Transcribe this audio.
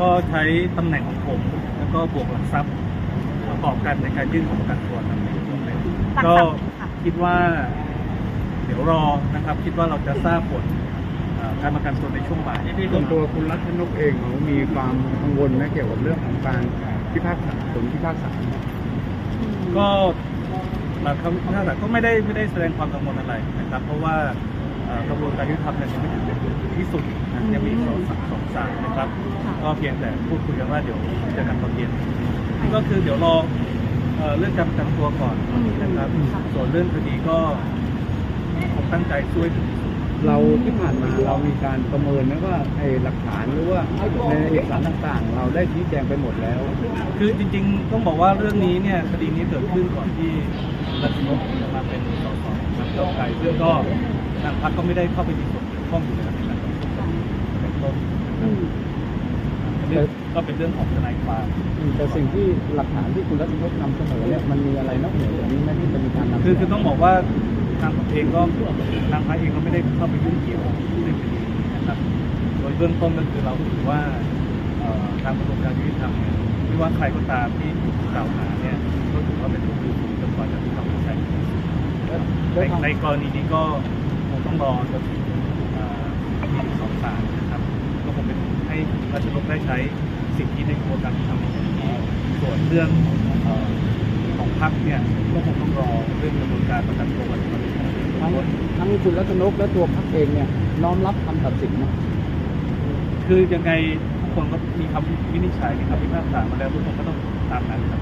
ก็ใช้ตำแหน่งของผม แล้วก็บวกหลักทรัพย์ประกอบกันในการยื่นของประกันตัวทำในช่วงนี้หลักก็คิดว่า เดี๋ยวรอนะครับ คิดว่าเราจะทราบผลเอ่อการประกันตัวในช่วงบ่ายส่วนตัวคุณรัชนกเองเขามีความกังวลไหมเกี่ยวกับเรื่องของการพิพากษาผลพิพากษาก็หลักคำพิพากษาก็ไม่ได้ไม่ได้แสดงความกังวลอะไรนะครับ เพราะว่าเอ่อกระบวนการยุติธรรมเนี่ยยังไม่ถึงจุดที่สุด ยังมีอีกสองสสองศาลนะครับ ก็เพียงแต่พูดคุยกันว่าเดี๋ยวเจอกันตอนเย็นก็คือเดี๋ยวรอเอ่อเรื่องการประกันตัวก่อนนะครับ ส่วนเรื่องคดีก็ผมตั้งใจช่วยถึงที่สุดเราที่ผ่านมาเรามีการประเมินไหมว่าไอ้หลักฐานหรือว่าในเอกสารต่างๆ เราได้ชี้แจงไปหมดแล้ว คือจริงๆ ต้องบอกว่าเรื่องนี้เนี่ยคดีนี้เกิดขึ้นก่อนที่รัฐมนตรีจะมาเป็นสสนักเก้าวไกลซึ่งก็ทางพรรคก็ไม่ได้เข้าไปมีส่วนเกี่ยวข้องอยู่แล้ว ต้นนะครับเรื่องก็เป็นเรื่องของทนายความแต่สิ่งที่หลักฐานที่คุณรัชนกนำเสนอเนี่ยมันมีอะไรนอกเหนือจากนี้ไหมที่จะมีการนำคือคือต้องบอกว่าทางผมเองก็ทางพรรคเองก็ไม่ได้เข้าไปยุ่งเกี่ยวในคดีนี้นะครับ โดยเบื้องต้นก็คือเราถือว่าเอ่อทางกระบวนการยุติธรรมเนี่ยไม่ว่าใครก็ตามที่ถูกกล่าวหาเนี่ยก็ถือว่าเป็นผู้บริสุทธิ์จนกว่าจะมีคำวินิจฉัยในในกรณีนี้ก็คงต้องรอจนถึงเอ่อมีสองศาลนะครับ ก็คงเป็นให้ ราชนกได้ใช้สิ่งที่ในกระบวนการยุติธรรมส่วนเรื่องเอ่อของพรรคเนี่ยก็คงต้องรอเรื่องกระบวนการประกันตัววันนี้ทั้งทั้งคุณรัชนกและตัวพรรคเองเนี่ยน้อมรับคำตัดสินนะคือยังไงทุกคนก็มีคำวินิจฉัยมีคำพิพากษามาแล้วทุกคนก็ต้องตามนั้นครับ